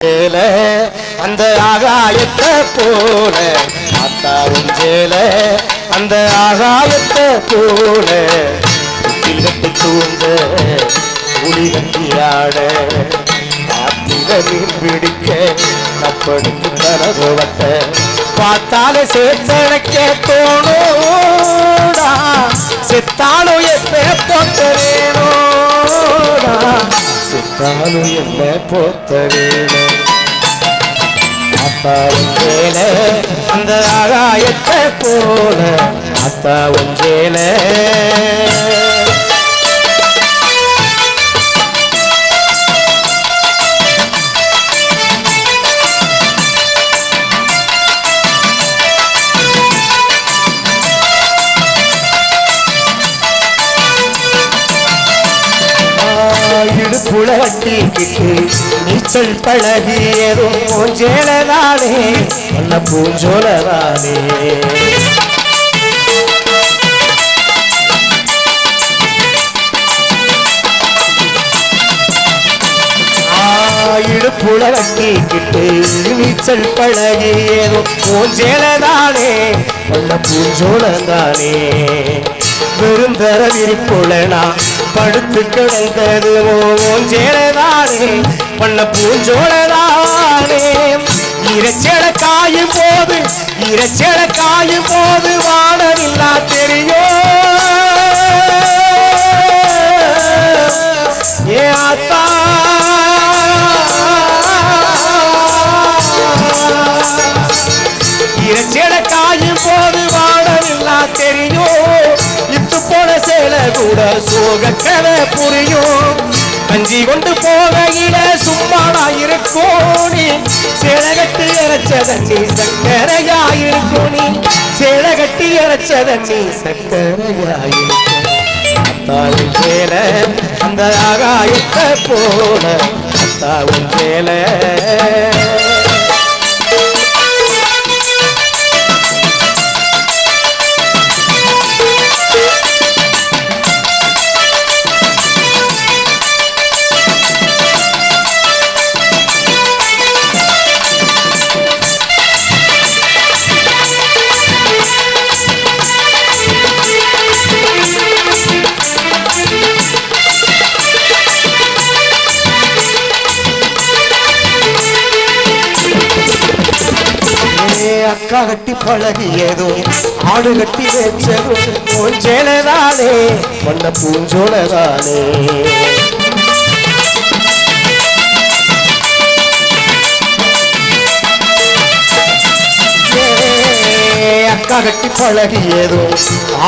ஜேல அந்த ஆகாயத்தை போல. ஆத்தாவும் ஜேல அந்த ஆகாயத்தை போல. புத்தில் கட்டி தூங்க புலி கட்டி ஆட. மீன் பிடிக்க நப்படுக்கு தரவு வட்ட. பார்த்தாலே சேர்த்தடைக்க தோணுடா செத்தாலும் எப்ப போட்டேனோடா செத்தாலும் என்ன போத்தவேனே அத்தாவும் வேல அந்த ஆகாயத்தை போல அத்தாவும் வேல இடுப்புல வட்டிக்கிட்டு நீச்சல் பழகியதும் பூஞ்சேலதானே நல்ல பூஞ்சோலதானே இடுப்புல வட்டிக்கிட்டு நீச்சல் பழகியதும் பூஞ்சேலதானே நல்ல பூஞ்சோலதானே வெறுந்தர விரிப்புல நான் படுத்து கிடந்தது ஓஞ்சேலதானே பண்ண பூஞ்சோழதானே இரைச்சேல காயும் போது இரைச்சேல காயும் போது வானவில்லா தெரியும். சேல கூட சோக கதை புரியும். கஞ்சி கொண்டு போகையில சும்மாடா இருக்கும் நீ சேலை இறைச்ச தண்ணி சக்கரையாயிருக்கும் நீ சேலை கட்டி இறைச்ச தண்ணி சக்கரையாயிருக்கும் அத்தாவின் வேல அந்த ஆகாயத்தை போல அத்தாவின் வேலை அக்கா கட்டி பழகியதும் ஆடு கட்டி வச்சதும் பூஞ்சேலதானே வண்ண பூஞ்சோலதானே. அக்கா கட்டி பழகியதும்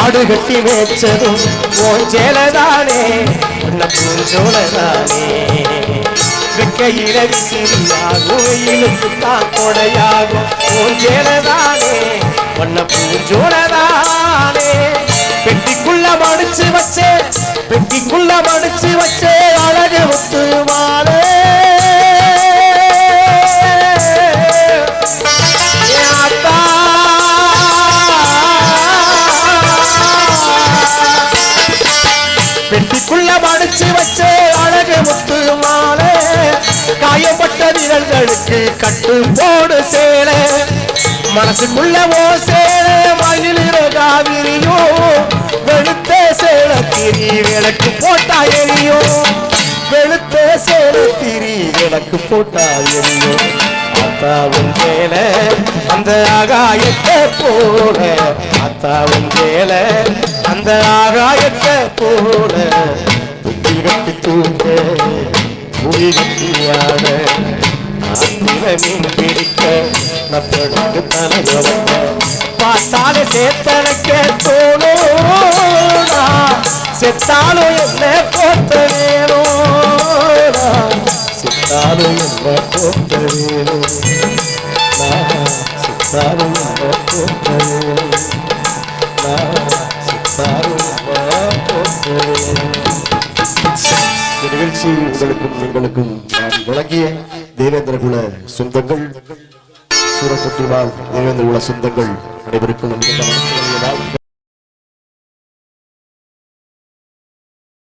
ஆடு கட்டி மேய்ச்சதும் பூஞ்சேலதானே வண்ண பூஞ்சோலதானே. வெக்கையில விசிறியாகும் வெயிலுக்கு தான் கொடையாகும் பூஞ்சேலதானே வண்ண பூஞ்சோலதானே. பெட்டிக்குள்ள விரல்களுக்கு கட்டு போடு சேலை. மனசுக்குள்ள ஓ சேலை மயிலிறகா விரியும் வெளுத்த சேலை திரி விளக்கு போட்டா எரியும் வெளுத்த சேலை திரி விளக்கு போட்டா எரியும் அத்தாவும் மேல அந்த ஆகாயத்தை போல. அத்தாவும் மேல அந்த ஆகாயத்தை போல. புத்தில் கட்டி தூங்க புலி கட்டியாட மீன் பிடிக்க நத்தடுக்கு தலைவட்ட பார்த்தாலே சேத்தனைக்க தோணுடா செத்தாலும் என்ன போத்த வேணும்டா செத்தாலும் என்ன போத்த வேணும் செத்தாலும் என்ன போத்த வேணும் செத்தாலும் என்ன போத்த வேணும் நிகழ்ச்சி உங்களுக்கும் எங்களுக்கும் நான் வழங்கிய தேவேந்திர குல சொந்தங்கள் சூரப்பட்டிவால் தேவேந்திர குல சொந்தங்கள் அனைவருக்கும் நன்றி.